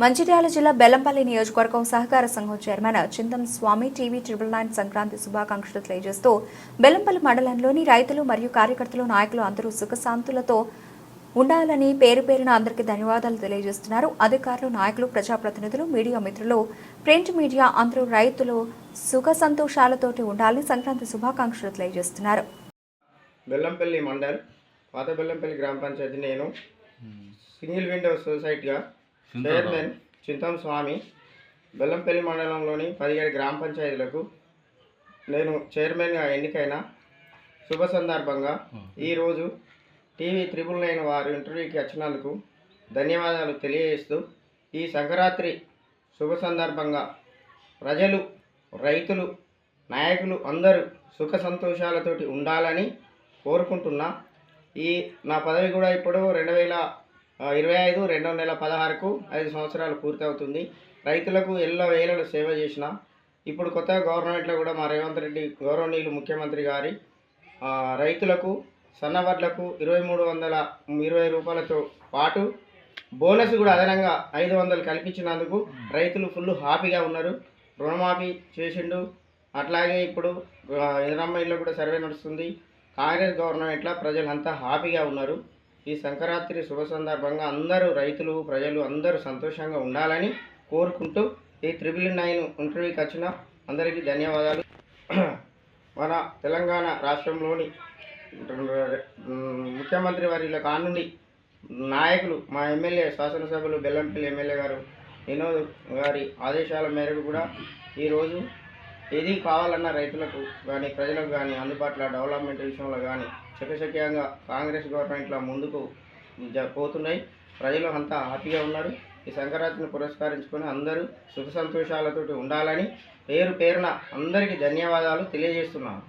మంచిర్యాల జిల్లా బెల్లంపల్లి నియోజకవర్గం సహకార సంఘం chairman Chintam Swamy TV triple nine Sankranti శుభాకాంక్షలు తెలియజేస్తూ బెల్లంపల్లి మండలంలోని రైతులు మరియు కార్యకర్తలు నాయకులు అందరూ సుఖశాంతులతో ఉండాలని పేరు పేరున అందరికీ ధన్యవాదాలు తెలియజేస్తున్నారు. అధికారులు నాయకులు ప్రజాప్రతినిధులు మీడియా మిత్రులు ప్రింట్ మీడియా అందరూ రైతులు సుఖ సంతోషాలతోటి ఉండాలని సంక్రాంతి శుభాకాంక్షలు తెలియజేస్తున్నారు. బెల్లంపల్లి మండల్ పాత బెల్లంపల్లి గ్రామ పంచాయతీ నేను. సింగిల్ విండో సొసైటీగా చైర్మన్ చింతం స్వామి బెల్లంపల్లి మండలంలోని పదిహేడు గ్రామ పంచాయతీలకు నేను చైర్మన్గా ఎన్నికైన శుభ సందర్భంగా ఈరోజు టీవీ త్రిబుల్ నైన్ వారు ఇంటర్వ్యూకి వచ్చినందుకు ధన్యవాదాలు తెలియజేస్తూ ఈ సంక్రాంతి శుభ సందర్భంగా ప్రజలు రైతులు నాయకులు అందరూ సుఖ సంతోషాలతోటి ఉండాలని కోరుకుంటున్నా. ఈ నా పదవి కూడా ఇప్పుడు రెండు వేల ఇరవై ఐదు రెండవ నెల పదహారుకు ఐదు సంవత్సరాలు పూర్తవుతుంది. రైతులకు ఎల్ల వేళలు సేవ చేసిన ఇప్పుడు కొత్తగా గవర్నమెంట్లో కూడా మా రేవంత్ రెడ్డి గౌరవనీయులు ముఖ్యమంత్రి గారి రైతులకు సన్నవడ్లకు ఇరవై మూడు వందల ఇరవై రూపాయలతో పాటు బోనస్ కూడా అదనంగా ఐదు వందలు కల్పించినందుకు రైతులు ఫుల్ హ్యాపీగా ఉన్నారు. రుణమాఫీ చేసిండు. అట్లాగే ఇప్పుడు ఆ, కూడా సర్వే నడుస్తుంది. కాంగ్రెస్ గవర్నమెంట్లో ప్రజలంతా హ్యాపీగా ఉన్నారు. ఈ సంక్రాంతి శుభ సందర్భంగా అందరూ రైతులు ప్రజలు అందరూ సంతోషంగా ఉండాలని కోరుకుంటూ ఈ త్రిబుల్ నైన్ ఇంటర్వ్యూకి వచ్చిన అందరికీ ధన్యవాదాలు. మన తెలంగాణ రాష్ట్రంలోని ముఖ్యమంత్రి వారి కానుండి నాయకులు మా ఎమ్మెల్యే శాసనసభ్యులు బెల్లంపల్లి ఎమ్మెల్యే గారు వినోద్ గారి ఆదేశాల మేరకు కూడా ఈరోజు ఏది కావాలన్న రైతులకు కానీ ప్రజలకు కానీ అందుబాటులో డెవలప్మెంట్ విషయంలో కానీ శకశక్యంగా కాంగ్రెస్ గవర్నమెంట్లో ముందుకు జ- పోతున్నాయి. ప్రజలు అంతా హ్యాపీగా ఉన్నారు. ఈ సంక్రాంతిని పురస్కరించుకొని అందరూ సుఖ సంతోషాలతోటి ఉండాలని పేరు పేరున అందరికీ ధన్యవాదాలు తెలియజేస్తున్నాను.